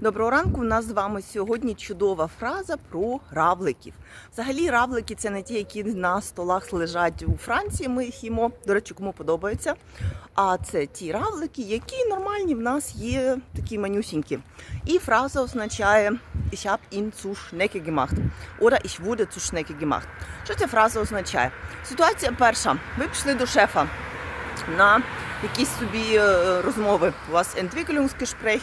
Доброго ранку. У нас з вами сьогодні чудова фраза про равликів. Взагалі, равлики це не ті, які на столах лежать у Франції. Ми їх їмо. До речі, кому подобається. А це ті равлики, які нормальні в нас є такі манюсінькі. І фраза означає Ich hab ihn zu Schnecke gemacht. Oder ich wurde zu Schnecke gemacht. Що ця фраза означає? Ситуація перша. Ви пішли до шефа на якісь собі е, розмови. У вас Entwicklungsgespräch,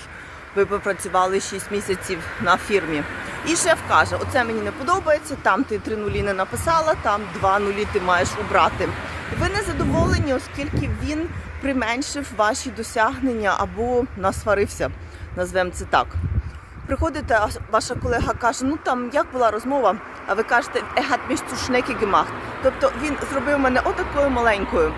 ви попрацювали 6 місяців на фірмі. І шеф каже: оце мені не подобається, там ти три нулі не написала, там два нулі ти маєш убрати. Ви не задоволені, оскільки він применшив ваші досягнення або насварився, назвемо це так. Приходите, а ваша колега каже, ну там як була розмова, а ви кажете, zu Schnecke gemacht. Тобто він зробив мене отакою маленькою.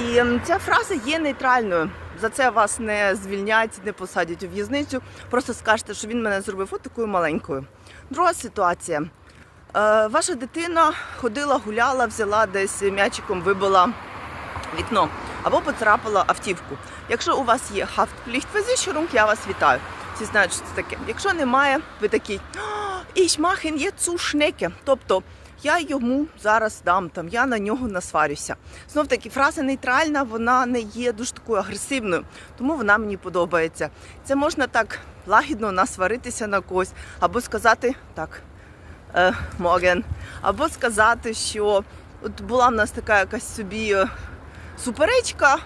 І ця фраза є нейтральною. За це вас не звільнять, не посадять у в'язницю. Просто скажете, що він мене зробив отакою маленькою. Друга ситуація. Е, ваша дитина ходила, гуляла, взяла десь м'ячиком, вибила вікно або поцарапала автівку. Якщо у вас є Haftpflichtversicherung, я вас вітаю. Всі знають, що це таке. Якщо немає, ви такий «Ah, ich mache ihn jetzt zu Schnecke». Тобто я йому зараз дам там, я на нього насварюся. Знов таки, фраза нейтральна, вона не є дуже такою агресивною, тому вона мені подобається. Це можна так лагідно насваритися на когось, або сказати так, е, Моген, або сказати, що от була в нас така якась собі е, суперечка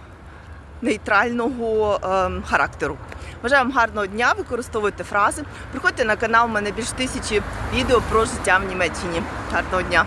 нейтрального ем, характеру. Бажаю вам гарного дня, використовуйте фрази. Приходьте на канал, у мене більш тисячі відео про життя в Німеччині. Гарного дня!